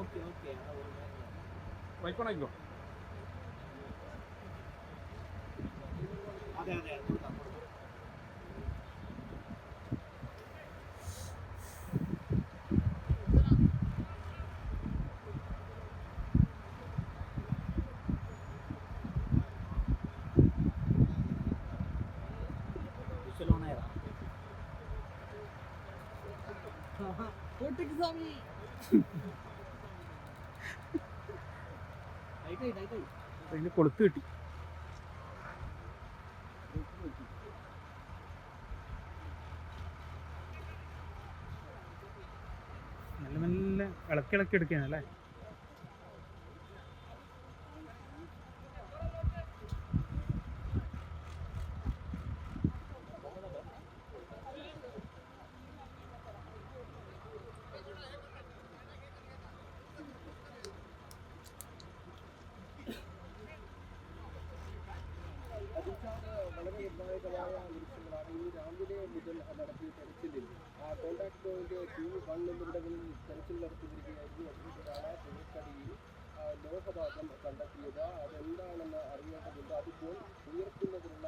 okay, okay. Bike on, I go. Okay, okay. Vortex. അതിന് കൊളുത്ത് കിട്ടി. നല്ല നല്ല ഇളക്കി ഇളക്കി എടുക്കുകയാണല്ലേ വളരെ നിർണായകമായ നിരീക്ഷണങ്ങളാണ് ഈ രാവിലെ മുതൽ നടത്തിയ തെരച്ചിലിൽ. കോൺടാക്ട് പോയിന്റ് ടു വൺ എന്നിവിടങ്ങളിൽ തെരച്ചിൽ നടത്തിയിരിക്കുകയായിരുന്നു അതിലൊരാളെ പുഴക്കടിയിൽ ലോഹഭാഗം കണ്ടെത്തിയത്. അതെന്താണെന്ന് അറിയേണ്ടതുണ്ട്. അതിപ്പോൾ ഉയർത്തുന്നതിനുള്ള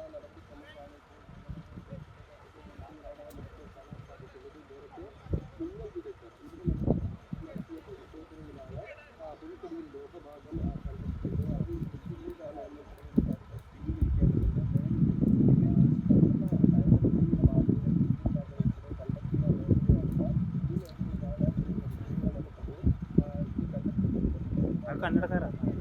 കന്നഡക്കാരാണ്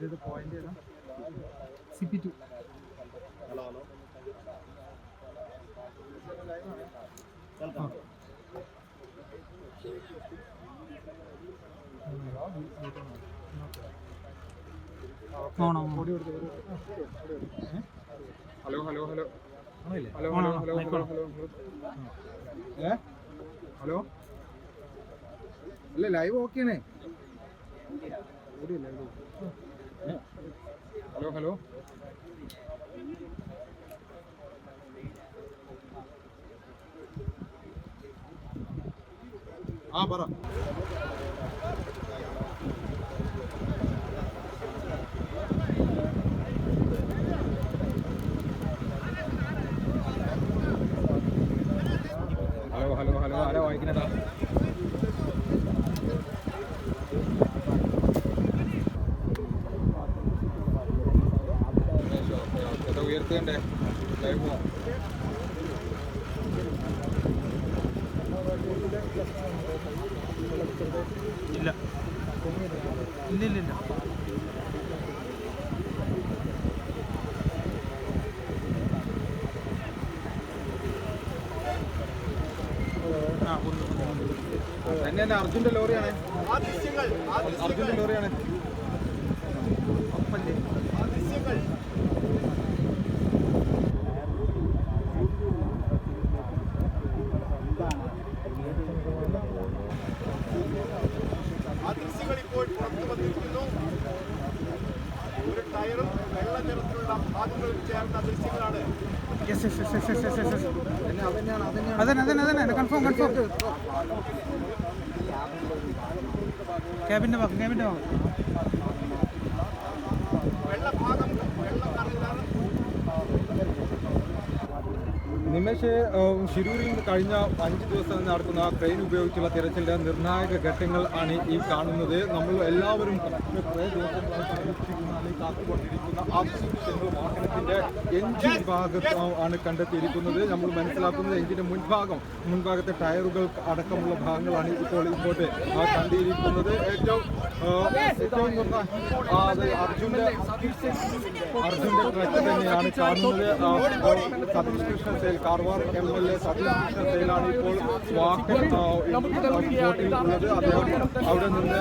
ഇത് പോയിന്റ് ഏതാ C P two hello hello hello. Hello hello hello hello hello hello. Hello. ഏ? ഹലോ? അല്ല ലൈവ് ഓക്കെയാണേ हेलो हेलो हाँ बरा। हेलो हेलो हेलो हेलो ऐसा ഉയർത്തേണ്ടേ ലൈവ് പോവാം ഇല്ല. ഇല്ലില്ലില്ല. തന്നെ തന്നെ അർജുന്റെ ലോറിയാണ് അർജുന്റെ ലോറിയാണ് അപ്പല്ലേ yes yes yes yes yes yes അതന്നെ അതന്നെ അതന്നെ. കൺഫേം കൺഫേം ക്യാബിന്റെ ഭാഗം ക്യാബിന്റെ ഭാഗം. വെള്ളഭാഗം വെള്ളം നിറഞ്ഞാണ് നിമേഷ് ശിരൂരിൽ കഴിഞ്ഞ അഞ്ച് ദിവസം നടക്കുന്ന ട്രെയിൻ ഉപയോഗിച്ചുള്ള തിരച്ചിലിന്റെ നിർണായക ഘട്ടങ്ങൾ ആണ് ഈ കാണുന്നത്. നമ്മൾ എല്ലാവരും കുറേ ദിവസങ്ങളായി കാത്തുകൊണ്ടിരിക്കുന്ന വാഹനത്തിന്റെ എഞ്ചിൻ ഭാഗത്ത് ആണ് കണ്ടെത്തിയിരിക്കുന്നത്. നമ്മൾ മനസ്സിലാക്കുന്നത് എഞ്ചിന്റെ മുൻഭാഗം മുൻഭാഗത്തെ ടയറുകൾ അടക്കമുള്ള ഭാഗങ്ങളാണ് ഇപ്പോൾ ഇങ്ങോട്ട് കണ്ടിരിക്കുന്നത്. ഏറ്റവും ഏറ്റവും അത് അർജുന്റെ അർജുന്റെ ട്രക്ക് തന്നെയാണ് കാണുന്നത്. Satish Krishna Karwar M L A Satish Krishna സേലാണ് ഇപ്പോൾ ഉള്ളത് അദ്ദേഹം അവിടെ നിന്ന്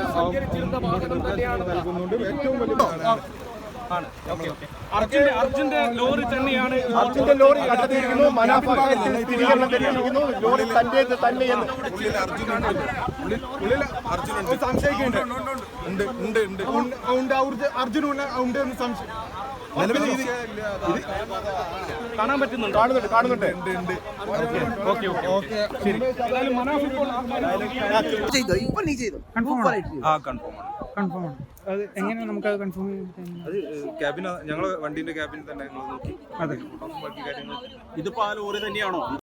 നിർദ്ദേശങ്ങൾ നൽകുന്നുണ്ട് ഏറ്റവും വലിയ അർജുന്റെ ലോറി തന്നെയാണ് അർജുന്റെ ലോറി കണ്ടെത്തിയിരിക്കുന്നു സ്ഥിരീകരണം ലോറി തന്റെ തന്നെയെന്ന് സംശയിക്കുന്നുണ്ട് ഉണ്ട് ഉണ്ട് ഉണ്ട് ഉണ്ട് അർജുനുണ്ട് ഉണ്ട് എന്ന് സംശയം കാണാൻ പറ്റുന്നുണ്ട്? കാണുന്നുണ്ട് കാണുന്നുണ്ട്. Okay okay okay. ശരി. മനാഫ് ഇപ്പോൾ കൺഫേം ആ കൺഫേം ആണ്? കൺഫേം ആണ്. അത് എങ്ങനെയാണ് നമുക്ക് അത് കൺഫേം ചെയ്യാൻ അത് ക്യാബിന് ഞങ്ങൾ വണ്ടീന്റെ ക്യാബിൻ തന്നെ ഞങ്ങൾ നോക്കി. അതെ. ബാക്കി കാര്യങ്ങൾ ഇതിപ്പോ ആ ലോറി തന്നെയാണോ?